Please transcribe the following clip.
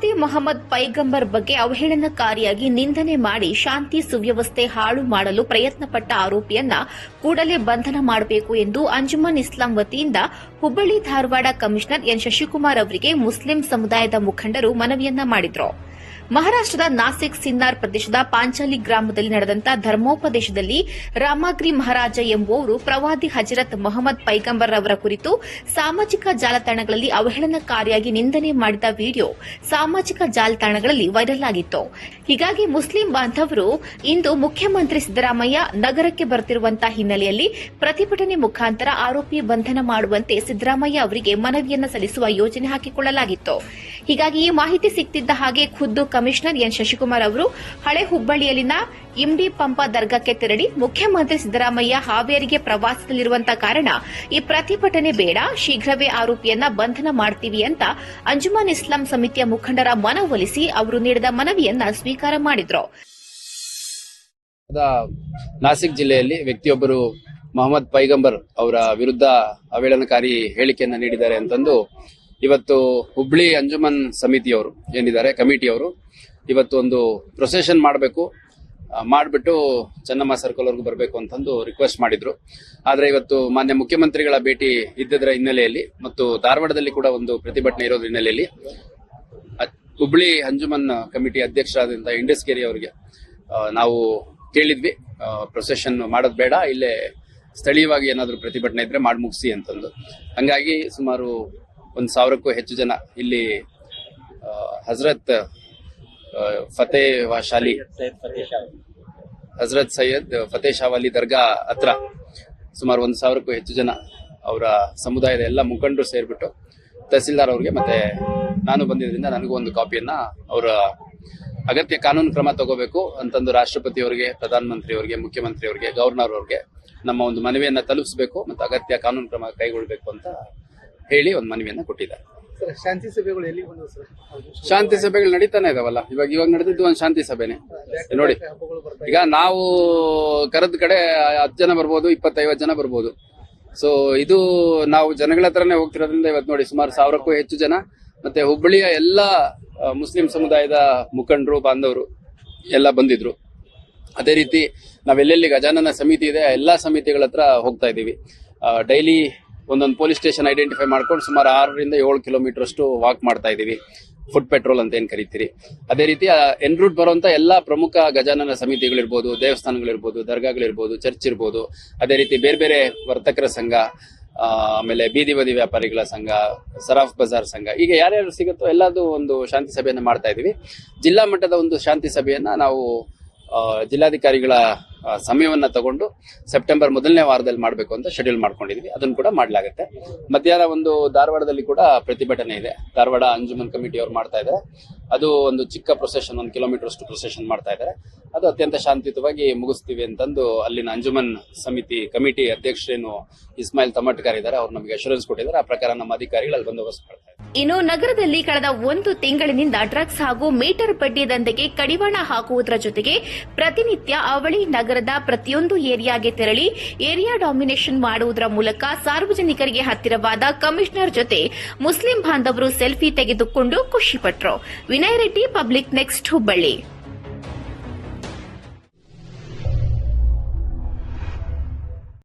ಪ್ರವಾದಿ ಮೊಹಮ್ಮದ್ ಪೈಗಂಬರ್ ಬಗ್ಗೆ ಅವಹೇಳನಕಾರಿಯಾಗಿ ನಿಂದನೆ ಮಾಡಿ ಶಾಂತಿ ಸುವ್ಯವಸ್ಥೆ ಹಾಳು ಮಾಡಲು ಪ್ರಯತ್ನಪಟ್ಟ ಆರೋಪಿಯನ್ನ ಕೂಡಲೇ ಬಂಧನ ಮಾಡಬೇಕು ಎಂದು ಅಂಜುಮನ್ ಇಸ್ಲಾಂ ವತಿಯಿಂದ ಹುಬ್ಬಳ್ಳಿ ಧಾರವಾಡ ಕಮಿಷನರ್ ಎನ್ ಶಶಿಕುಮಾರ್ ಅವರಿಗೆ ಮುಸ್ಲಿಂ ಸಮುದಾಯದ ಮುಖಂಡರು ಮನವಿಯನ್ನ ಮಾಡಿದ್ರು. ಮಹಾರಾಷ್ಟದ ನಾಸಿಕ್ ಸಿನ್ನಾರ್ ಪ್ರದೇಶದ ಪಾಂಚಾಲಿ ಗ್ರಾಮದಲ್ಲಿ ನಡೆದಂತ ಧರ್ಮೋಪದೇಶದಲ್ಲಿ ರಾಮಾಗ್ರಿ ಮಹಾರಾಜ ಎಂಬುವವರು ಪ್ರವಾದಿ ಹಜರತ್ ಮೊಹಮ್ಮದ್ ಪೈಗಂಬರ್ ಅವರ ಕುರಿತು ಸಾಮಾಜಿಕ ಜಾಲತಾಣಗಳಲ್ಲಿ ಅವಹೇಳನಕಾರಿಯಾಗಿ ನಿಂದನೆ ಮಾಡಿದ ವಿಡಿಯೋ ಸಾಮಾಜಿಕ ಜಾಲತಾಣಗಳಲ್ಲಿ ವೈರಲ್ ಆಗಿತ್ತು. ಹೀಗಾಗಿ ಮುಸ್ಲಿಂ ಬಾಂಧವರು ಇಂದು ಮುಖ್ಯಮಂತ್ರಿ ಸಿದ್ದರಾಮಯ್ಯ ನಗರಕ್ಕೆ ಬರುತ್ತಿರುವಂತಹ ಹಿನ್ನೆಲೆಯಲ್ಲಿ ಪ್ರತಿಭಟನೆ ಮುಖಾಂತರ ಆರೋಪಿ ಬಂಧನ ಮಾಡುವಂತೆ ಸಿದ್ದರಾಮಯ್ಯ ಅವರಿಗೆ ಮನವಿಯನ್ನು ಸಲ್ಲಿಸುವ ಯೋಜನೆ ಹಾಕಿಕೊಳ್ಳಲಾಗಿತ್ತು. ಹೀಗಾಗಿ ಈ ಮಾಹಿತಿ ಸಿಕ್ತಿದ್ದ ಹಾಗೆ ಖುದ್ದು ಕಮಿಷನರ್ ಎನ್ ಶಶಿಕುಮಾರ್ ಅವರು ಹಳೆ ಹುಬ್ಬಳ್ಳಿಯಲ್ಲಿನ ಇಮ್ಡಿ ಪಂಪ ದರ್ಗಾಕ್ಕೆ ತೆರಳಿ ಮುಖ್ಯಮಂತ್ರಿ ಸಿದ್ದರಾಮಯ್ಯ ಹಾವೇರಿಗೆ ಪ್ರವಾಸದಲ್ಲಿರುವಂತಹ ಕಾರಣ ಈ ಪ್ರತಿಭಟನೆ ಬೇಡ, ಶೀಘ್ರವೇ ಆರೋಪಿಯನ್ನ ಬಂಧನ ಮಾಡ್ತೀವಿ ಅಂತ ಅಂಜುಮಾನ್ ಇಸ್ಲಾಂ ಸಮಿತಿಯ ಮುಖಂಡರ ಮನವೊಲಿಸಿ ಅವರು ನೀಡಿದ ಮನವಿಯನ್ನ ಸ್ವೀಕಾರ ಮಾಡಿದ್ರು. ನಾಸಿಕ್ ಜಿಲ್ಲೆಯಲ್ಲಿ ವ್ಯಕ್ತಿಯೊಬ್ಬರು ಮೊಹಮ್ಮದ್ ಪೈಗಂಬರ್ ಅವರ ವಿರುದ್ಧ ಅವೇಳನಕಾರಿ ಹೇಳಿಕೆಯನ್ನು ನೀಡಿದ್ದಾರೆ ಅಂತಂದು ಇವತ್ತು ಹುಬ್ಳಿ ಅಂಜುಮನ್ ಸಮಿತಿಯವರು ಏನಿದ್ದಾರೆ, ಕಮಿಟಿಯವರು ಇವತ್ತು ಒಂದು ಪ್ರೊಸೆಷನ್ ಮಾಡಬೇಕು. ಮಾಡಿಬಿಟ್ಟು ಚೆನ್ನಮ್ಮ ಸರ್ಕಲ್ ವರ್ಗೂ ಬರಬೇಕು ಅಂತಂದು ರಿಕ್ವೆಸ್ಟ್ ಮಾಡಿದ್ರು. ಆದರೆ ಇವತ್ತು ಮಾನ್ಯ ಮುಖ್ಯಮಂತ್ರಿಗಳ ಭೇಟಿ ಇದ್ದದರ ಹಿನ್ನೆಲೆಯಲ್ಲಿ ಮತ್ತು ಧಾರವಾಡದಲ್ಲಿ ಕೂಡ ಒಂದು ಪ್ರತಿಭಟನೆ ಇರೋದ್ರ ಹಿನ್ನೆಲೆಯಲ್ಲಿ. ಹುಬ್ಳಿ ಅಂಜುಮನ್ ಕಮಿಟಿ ಇಂಡಸ್ ಇಂಡಸ್ಕೇರಿ ಅವರಿಗೆ ನಾವು ಕೇಳಿದ್ವಿ. ಪ್ರೊಸೆಷನ್ ಮಾಡೋದು ಬೇಡ, ಇಲ್ಲೇ ಸ್ಥಳೀಯವಾಗಿ ಏನಾದರೂ ಪ್ರತಿಭಟನೆ ಇದ್ರೆ ಮಾಡಿ ಮುಗಿಸಿ ಅಂತಂದು. ಹಂಗಾಗಿ ಸುಮಾರು ಒಂದು ಸಾವಿರಕ್ಕೂ ಹೆಚ್ಚು ಜನ ಇಲ್ಲಿ ಹಜರತ್ ಆ, ಫತೇ ಶಾಲಿ. ಹಜರತ್ ಸೈಯದ್ ಫತೇ ಶಾವಾಲಿ ದರ್ಗಾ ಹತ್ರ ಸುಮಾರು ಒಂದು ಸಾವಿರಕ್ಕೂ ಹೆಚ್ಚು ಜನ ಅವರ ಸಮುದಾಯದ ಎಲ್ಲ ಮುಖಂಡರು ಸೇರ್ಬಿಟ್ಟು ತಹಸೀಲ್ದಾರ್ ಅವ್ರಿಗೆ ಮತ್ತೆ ನಾನು ಬಂದಿದ್ದರಿಂದ ನನಗೂ ಒಂದು ಕಾಪಿಯನ್ನ ಅವರ ಅಗತ್ಯ ಕಾನೂನು ಕ್ರಮ ತಗೋಬೇಕು ಅಂತಂದು ರಾಷ್ಟ್ರಪತಿ ಅವರಿಗೆ ಪ್ರಧಾನಮಂತ್ರಿ ಅವರಿಗೆ ಮುಖ್ಯಮಂತ್ರಿ ಗವರ್ನರ್ ಅವ್ರಿಗೆ ನಮ್ಮ ಒಂದು ಮನವಿಯನ್ನ ತಲುಪಿಸಬೇಕು ಮತ್ತು ಅಗತ್ಯ ಕಾನೂನು ಕ್ರಮ ಕೈಗೊಳ್ಳಬೇಕು ಅಂತ ಹೇಳಿ ಒಂದು ಮನವಿಯನ್ನ ಕೊಟ್ಟಿದ್ದಾರೆ. ಶಾಂತಿ ಸಭೆಗಳು ಎಲ್ಲಿ ಶಾಂತಿ ಸಭೆಗಳು ನಡೀತಾನೆ ಇದಾವಲ್ಲ ಇವಾಗ ಇವಾಗ ನಡೆದಿದ್ದು ಒಂದು ಶಾಂತಿ ಸಭೆನೆ. ನೋಡಿ ಈಗ ನಾವು ಕರೆದ ಕಡೆ ಹತ್ತು ಜನ ಬರ್ಬೋದು ಇಪ್ಪತ್ತೈವತ್ತು ಜನ ಬರ್ಬೋದು. ಸೊ ಇದು ನಾವು ಜನಗಳ ಹತ್ರನೇ ಹೋಗ್ತಿರೋದ್ರಿಂದ ಇವತ್ತು ನೋಡಿ ಸುಮಾರು ಸಾವಿರಕ್ಕೂ ಹೆಚ್ಚು ಜನ ಮತ್ತೆ ಹುಬ್ಬಳ್ಳಿಯ ಎಲ್ಲ ಮುಸ್ಲಿಂ ಸಮುದಾಯದ ಮುಖಂಡರು ಬಾಂಧವರು ಎಲ್ಲ ಬಂದಿದ್ರು. ಅದೇ ರೀತಿ ನಾವೆಲ್ಲೆಲ್ಲಿ ಗಜಾನನ ಸಮಿತಿ ಇದೆ ಎಲ್ಲಾ ಸಮಿತಿಗಳ ಹತ್ರ ಹೋಗ್ತಾ ಇದ್ದೀವಿ. ಡೈಲಿ ಒಂದೊಂದು ಪೊಲೀಸ್ ಸ್ಟೇಷನ್ ಐಡೆಂಟಿಫೈ ಮಾಡ್ಕೊಂಡು ಸುಮಾರು ಆರರಿಂದ ಏಳು ಕಿಲೋಮೀಟರ್ ಅಷ್ಟು ವಾಕ್ ಮಾಡ್ತಾ ಇದ್ದೀವಿ. ಫುಡ್ ಪೆಟ್ರೋಲ್ ಅಂತ ಏನ್ ಕರಿತೀರಿ. ಅದೇ ರೀತಿ ಎನ್ ರೂಟ್ ಬರುವಂತ ಎಲ್ಲಾ ಪ್ರಮುಖ ಗಜಾನನ ಸಮಿತಿಗಳಿರ್ಬೋದು, ದೇವಸ್ಥಾನಗಳಿರ್ಬೋದು, ದರ್ಗಾಗಳಿರ್ಬೋದು ಚರ್ಚ್ ಇರ್ಬೋದು. ಅದೇ ರೀತಿ ಬೇರೆ ಬೇರೆ ವರ್ತಕರ ಸಂಘ ಆಮೇಲೆ ಬೀದಿ ಬದಿ ವ್ಯಾಪಾರಿಗಳ ಸಂಘ, ಸರಾಫ್ ಬಜಾರ್ ಸಂಘ ಈಗ ಯಾರ್ಯಾರು ಸಿಗುತ್ತೋ ಎಲ್ಲದೂ ಒಂದು ಶಾಂತಿ ಸಭೆಯನ್ನ ಮಾಡ್ತಾ ಇದೀವಿ ಜಿಲ್ಲಾ ಮಟ್ಟದ ಒಂದು ಶಾಂತಿ ಸಭೆಯನ್ನ ನಾವು ಜಿಲ್ಲಾಧಿಕಾರಿಗಳ ಸಮಯವನ್ನ ತಗೊಂಡು ಸೆಪ್ಟೆಂಬರ್ ಮೊದಲನೇ ವಾರದಲ್ಲಿ ಮಾಡಬೇಕು ಅಂತ ಶೆಡ್ಯೂಲ್ ಮಾಡ್ಕೊಂಡಿದ್ವಿ. ಅದನ್ನು ಕೂಡ ಮಾಡಲಾಗುತ್ತೆ. ಮಧ್ಯಾಹ್ನ ಒಂದು ಧಾರವಾಡದಲ್ಲಿ ಕೂಡ ಪ್ರತಿಭಟನೆ ಇದೆ. ಧಾರವಾಡ ಅಂಜುಮನ್ ಕಮಿಟಿ ಅವ್ರು ಮಾಡ್ತಾ ಇದ್ದಾರೆ. ಅದು ಒಂದು ಚಿಕ್ಕ ಪ್ರೊಸೆಷನ್ ಒಂದು ಕಿಲೋಮೀಟರ್ ಅಷ್ಟು ಪ್ರೊಸೆಷನ್ ಮಾಡ್ತಾ ಇದ್ದಾರೆ. ಅದು ಅತ್ಯಂತ ಶಾಂತಿಯುತವಾಗಿ ಮುಗಿಸ್ತೀವಿ ಅಂತಂದು ಅಲ್ಲಿನ ಅಂಜುಮನ್ ಸಮಿತಿ ಕಮಿಟಿ ಅಧ್ಯಕ್ಷರೇನು ಇಸ್ಮಾಯಿಲ್ ತಮಟ್ಕರ್ ಅವ್ರು ನಮಗೆ ಅಶೂರೆನ್ಸ್ ಕೊಟ್ಟಿದ್ದಾರೆ. ಆ ಪ್ರಕಾರ ನಮ್ಮ ಅಧಿಕಾರಿಗಳು ಅಲ್ಲಿ ಬಂದೋಬಸ್ತ್ ಮಾಡ್ತಾರೆ ಇನ್ನು ನಗರದಲ್ಲಿ ಕಳೆದ ಒಂದು ತಿಂಗಳಿನಿಂದ ಡ್ರಗ್ಸ್ ಹಾಗೂ ಮೀಟರ್ ಬಡ್ಡಿ ದಂಧೆಗೆ ಕಡಿವಾಣ ಹಾಕುವುದರ ಜೊತೆಗೆ ಪ್ರತಿನಿತ್ಯ ಅವಳಿ ನಗರದ ಪ್ರತಿಯೊಂದು ಏರಿಯಾಗೆ ತೆರಳಿ ಏರಿಯಾ ಡಾಮಿನೇಷನ್ ಮಾಡುವುದರ ಮೂಲಕ ಸಾರ್ವಜನಿಕರಿಗೆ ಹತ್ತಿರವಾದ ಕಮಿಷನರ್ ಜೊತೆ ಮುಸ್ಲಿಂ ಬಾಂಧವರು ಸೆಲ್ಫಿ ತೆಗೆದುಕೊಂಡು ಖುಷಿಪಟ್ಟರು ವಿನಯ್ ರೆಡ್ಡಿ, ಪಬ್ಲಿಕ್ ನೆಕ್ಸ್ಟ್ ಹುಬ್ಬಳ್ಳಿ.